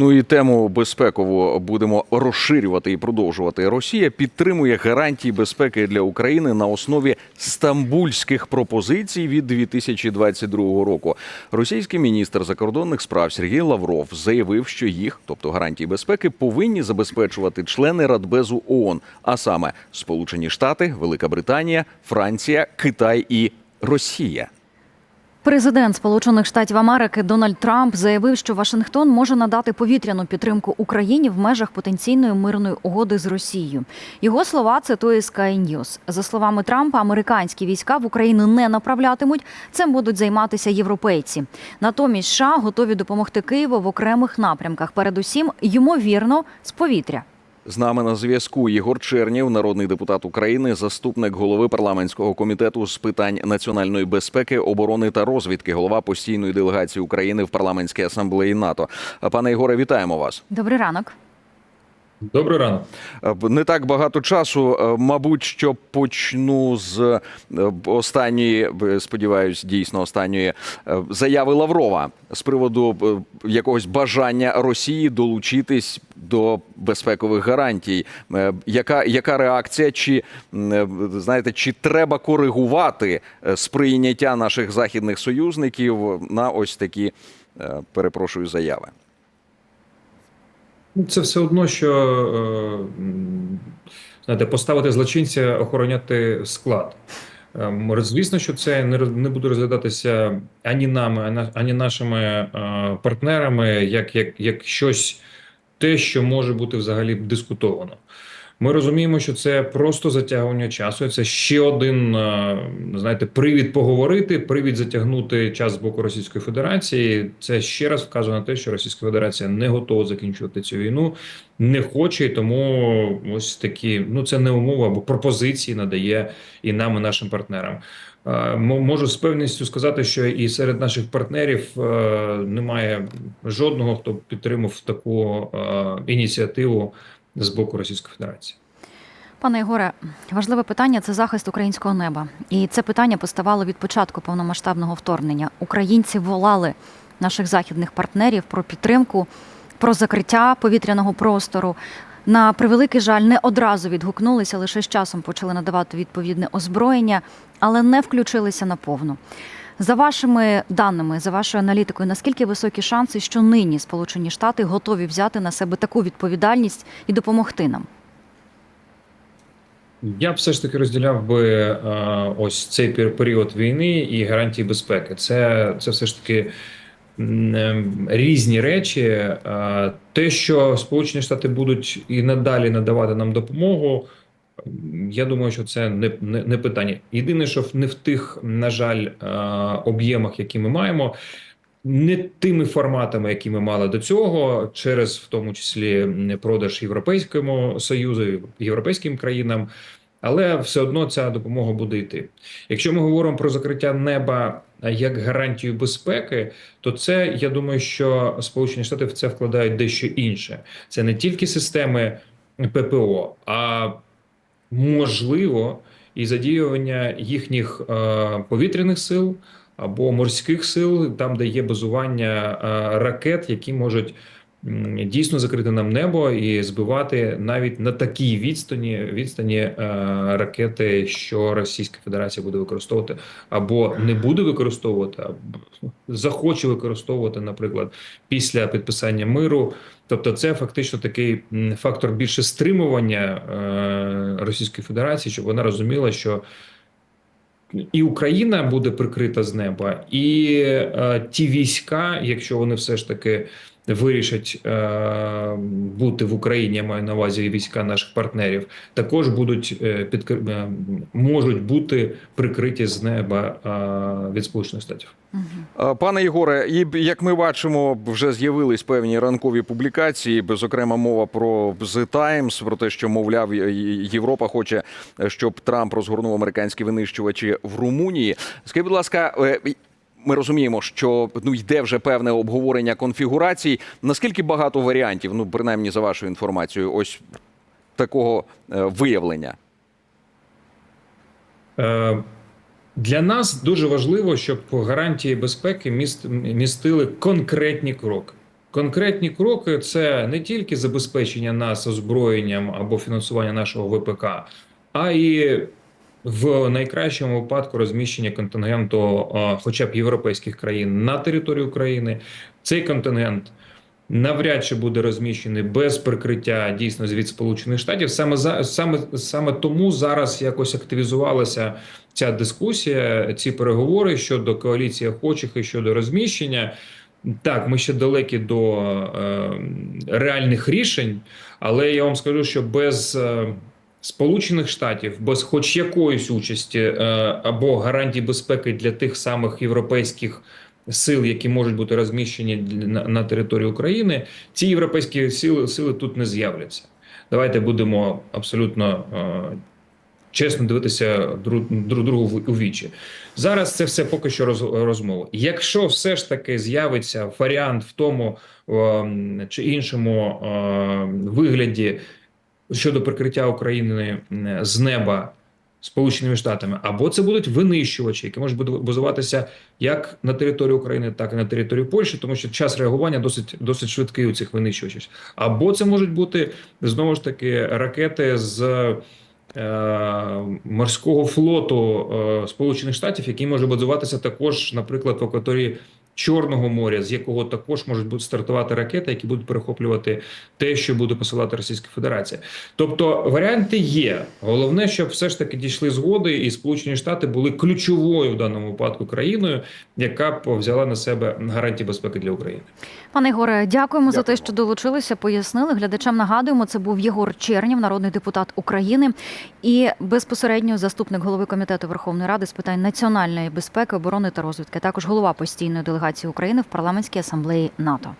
Ну і тему безпекову будемо розширювати і продовжувати. Росія підтримує гарантії безпеки для України на основі стамбульських пропозицій від 2022 року. Російський міністр закордонних справ Сергій Лавров заявив, що їх, тобто гарантії безпеки, повинні забезпечувати члени Радбезу ООН, а саме Сполучені Штати, Велика Британія, Франція, Китай і Росія. Президент Сполучених Штатів Америки Дональд Трамп заявив, що Вашингтон може надати повітряну підтримку Україні в межах потенційної мирної угоди з Росією. Його слова цитує Sky News. За словами Трампа, американські війська в Україну не направлятимуть. Цим будуть займатися європейці. Натомість США готові допомогти Києву в окремих напрямках. Передусім, ймовірно, з повітря. З нами на зв'язку Єгор Чернів, народний депутат України, заступник голови парламентського комітету з питань національної безпеки, оборони та розвідки, голова постійної делегації України в парламентській асамблеї НАТО. Пане Єгоре, вітаємо вас. Добрий ранок. Добрий ранок. Е, Не так багато часу. Е, Мабуть, що почну з е, останньої, сподіваюсь, дійсно останньої заяви Лаврова з приводу якогось бажання Росії долучитись до безпекових гарантій. Яка, яка реакція? Чи знаєте, чи треба коригувати сприйняття наших західних союзників на ось такі, перепрошую, заяви? Ну, Це все одно, що е, знаєте, поставити злочинця, охороняти склад. Е, Звісно, що це не буде розглядатися ані нами, ані нашими е, партнерами, як, як, як щось те, що може бути взагалі дискутовано. Ми розуміємо, що це просто затягування часу. Це ще один, е, знаєте, привід поговорити, привід затягнути час з боку Російської Федерації. Це ще раз вказує на те, що Російська Федерація не готова закінчувати цю війну, не хоче, і тому ось такі, ну це не умова або пропозиції надає і нам, і нашим партнерам. Е, Можу з певністю сказати, що і серед наших партнерів е, немає жодного, хто підтримав таку ініціативу з боку Російської Федерації. Пане Єгоре, важливе питання це захист українського неба. І це питання поставало від початку повномасштабного вторгнення. Українці волали наших західних партнерів про підтримку, про закриття повітряного простору. На превеликий жаль, не одразу відгукнулися, лише з часом почали надавати відповідне озброєння, але не включилися наповну. За вашими даними, за вашою аналітикою, наскільки високі шанси, що нині Сполучені Штати готові взяти на себе таку відповідальність і допомогти нам? Я б все ж таки розділяв би е, ось цей пер- період війни і гарантії безпеки. Це, це все ж таки е, різні речі. Е, Те, що Сполучені Штати будуть і надалі надавати нам допомогу. Я думаю, що це не, не, не питання. Єдине, що не в тих, на жаль, е, об'ємах, які ми маємо, не тими форматами, які ми мали до цього, через в тому числі продаж Європейському Союзу, європейським країнам. Але все одно ця допомога буде йти. Якщо ми говоримо про закриття неба е, як гарантію безпеки, то це я думаю, що Сполучені Штати в це вкладають дещо інше. Це не тільки системи ППО, а можливо і задіювання їхніх е, повітряних сил або морських сил, там, де є базування е, ракет, які можуть дійсно закрити нам небо і збивати навіть на такій відстані відстані е, ракети, що Російська Федерація буде використовувати або не буде використовувати, або захоче використовувати, наприклад, після підписання миру. Тобто, це фактично такий фактор більше стримування е, Російської Федерації, щоб вона розуміла, що і Україна буде прикрита з неба, і е, ті війська, якщо вони все ж таки вирішать е, бути в Україні, я маю на увазі війська наших партнерів, також будуть е, під е, можуть бути прикриті з неба е, від Сполучених Штатів. Е, Пане Єгоре, і як ми бачимо, вже з'явились певні ранкові публікації, зокрема мова про The Times, про те, що мовляв Європа хоче, щоб Трамп розгорнув американські винищувачі в Румунії. Скажіть, будь ласка, е, ми розуміємо, що ну йде вже певне обговорення конфігурацій. Наскільки багато варіантів, ну принаймні за вашою інформацією, ось такого е, виявлення? Для нас дуже важливо, щоб гарантії безпеки міст, містили конкретні кроки. конкретні кроки це не тільки забезпечення нас озброєнням або фінансування нашого ВПК, а і в найкращому випадку розміщення контингенту, хоча б європейських країн на території України. Цей контингент навряд чи буде розміщений без прикриття дійсно від Сполучених Штатів. Саме за саме саме тому зараз якось активізувалася ця дискусія, ці переговори щодо коаліції охочих і щодо розміщення. Так, ми ще далекі до е, реальних рішень, але я вам скажу, що без е, Сполучених Штатів, без хоч якоїсь участі е, або гарантій безпеки для тих самих європейських сил, які можуть бути розміщені на, на території України, ці європейські сили, сили тут не з'являться. Давайте будемо абсолютно е, чесно дивитися друг, друг другу у вічі. Зараз це все поки що роз, розмова. Якщо все ж таки з'явиться варіант в тому е, чи іншому е, вигляді щодо прикриття України е, з неба Сполученими Штатами, або це будуть винищувачі, які можуть базуватися як на території України, так і на території Польщі, тому що час реагування досить досить швидкий у цих винищувачів. Або це можуть бути знову ж таки ракети з е, морського флоту е, Сполучених Штатів, який може базуватися також, наприклад, в акваторії Чорного моря, з якого також можуть бути стартувати ракети, які будуть перехоплювати те, що буде посилати Російська Федерація. Тобто варіанти є. Головне, щоб все ж таки дійшли згоди, і Сполучені Штати були ключовою в даному випадку країною, яка б взяла на себе гарантії безпеки для України. Пане Ігоре, дякуємо за те, що долучилися, пояснили. Глядачам нагадуємо, це був Єгор Чернів, народний депутат України і безпосередньо заступник голови комітету Верховної Ради з питань національної безпеки, оборони та розвідки. Також голова постійної делегації України в парламентській асамблеї НАТО.